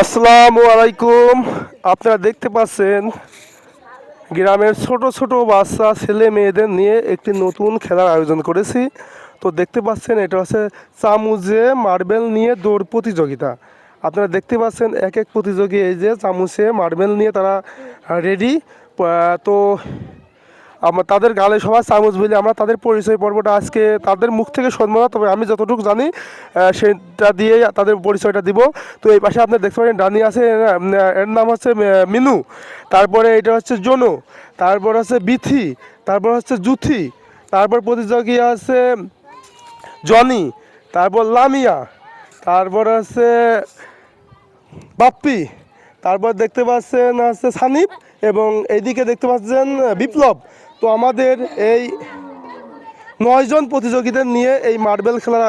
আসসালামু আলাইকুম। আপনারা দেখতে পাচ্ছেন গ্রামের ছোট ছোট বাচ্চা, ছেলে মেয়েদের নিয়ে একটি নতুন খেলার আয়োজন করেছি। তো দেখতে পাচ্ছেন, এটা হচ্ছে চামুচে মার্বেল নিয়ে দৌড় প্রতিযোগিতা। আপনারা দেখতে পাচ্ছেন, এক এক প্রতিযোগী এই যে চামুচে মার্বেল নিয়ে তারা রেডি তো আমরা তাদের গালে সবাই চামচ বলি আমরা তাদের পরিচয় পর্বটা আজকে তাদের মুখ থেকে শুনব না তবে আমি যতটুকু জানি সেটা দিয়ে তাদের পরিচয়টা দিব। তো এই পাশে আপনি দেখতে পারেন ডানি আছে, এর নাম হচ্ছে মিনু। তারপরে এটা হচ্ছে জনু। তারপর হচ্ছে বিথি। তারপর হচ্ছে জুথি। তারপর প্রতিযোগী আছে জনি। তারপর লামিয়া। তারপর আছে বাপ্পি। তারপর দেখতে পাচ্ছেন হচ্ছে সানিপ এবং এইদিকে দেখতে পাচ্ছেন বিপ্লব। তো আমাদের এই নয়জন প্রতিযোগীদের নিয়ে এই মার্বেল খেলা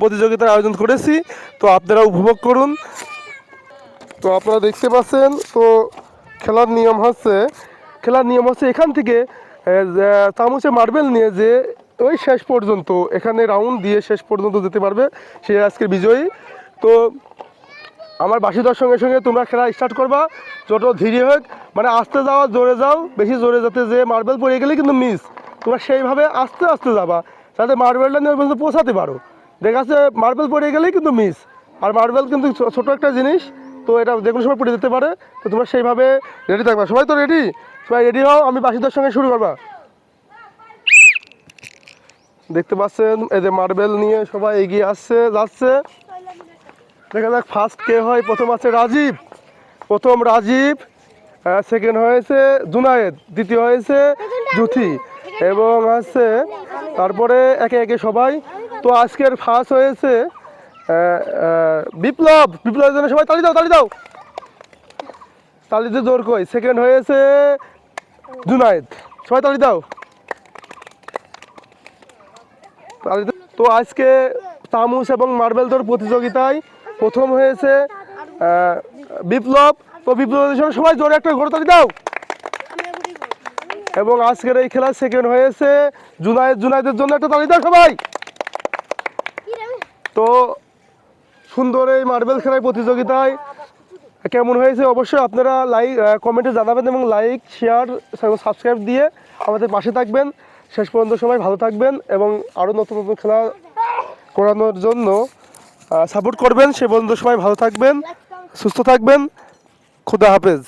প্রতিযোগিতার আয়োজন করেছি। তো আপনারা উপভোগ করুন। তো আপনারা দেখতে পাচ্ছেন, তো খেলার নিয়ম হচ্ছে, খেলার নিয়ম হচ্ছে এখান থেকে চামচে মার্বেল নিয়ে যে ওই শেষ পর্যন্ত, এখানে রাউন্ড দিয়ে শেষ পর্যন্ত যেতে পারবে, সে আজকের বিজয়ী। তো আমার বাসি বাসিদার সঙ্গে সঙ্গে তোমরা খেলা স্টার্ট করবা। যত ধীরে হোক। মানে আস্তে যাওয়া জোরে যাও। বেশি জোরে যাতে যে মার্বেল পড়ে গেলে কিন্তু মিস তোমরা সেইভাবে আস্তে আস্তে যাবা। যাতে মার্বেলটা নিয়ে পর্যন্ত পৌঁছাতে পারো। দেখা যাচ্ছে মার্বেল পড়ে গেলেই কিন্তু মিস আর মার্বেল কিন্তু ছোটো ছোট একটা জিনিস। তো এটা যে কোনো সময় পড়ে যেতে পারে। তো তোমরা সেইভাবে রেডি থাকবা। সবাই তো রেডি সবাই রেডি হও। আমি বাসিদার সঙ্গে শুরু করবা। দেখতে পাচ্ছেন, এই যে মার্বেল নিয়ে সবাই এগিয়ে আসছে, যাচ্ছে। দেখা যাক ফার্স্ট কে হয়? প্রথম আছে রাজীব। প্রথম রাজীব সেকেন্ড হয়েছে জুনায়েদ, দ্বিতীয় হয়েছে জুথি এবং আছে তারপরে একে একে সবাই। তো আজকের ফার্স্ট হয়েছে বিপ্লব। বিপ্লবের জন্য সবাই তালি দাও তালি দাও। তালিতে জোর কই। সেকেন্ড হয়েছে জুনায়েদ। সবাই তালি দাও। তো আজকে তামুস এবং মার্বেল দৌড় প্রতিযোগিতায় প্রথম হয়েছে বিপ্লব, তো বিপ্লবের জন্য সবাই জোরে একটা ঘোরতালি দাও। এবং আজকের এই খেলা সেকেন্ড হয়েছে জুনায়েদ জুনায়েদের জন্য একটা তালি দাও সবাই। তো সুন্দর এই মার্বেল খেলার প্রতিযোগিতায় কেমন হয়েছে অবশ্যই আপনারা লাইক কমেন্টে জানাবেন এবং লাইক শেয়ার সাবস্ক্রাইব দিয়ে আমাদের পাশে থাকবেন। শেষ পর্যন্ত সবাই ভালো থাকবেন এবং আরও নতুন নতুন খেলা করানোর জন্য সাপোর্ট করবেন। সে পর্যন্ত সবাই ভালো থাকবেন সুস্থ থাকবেন। খুদা হাফেজ।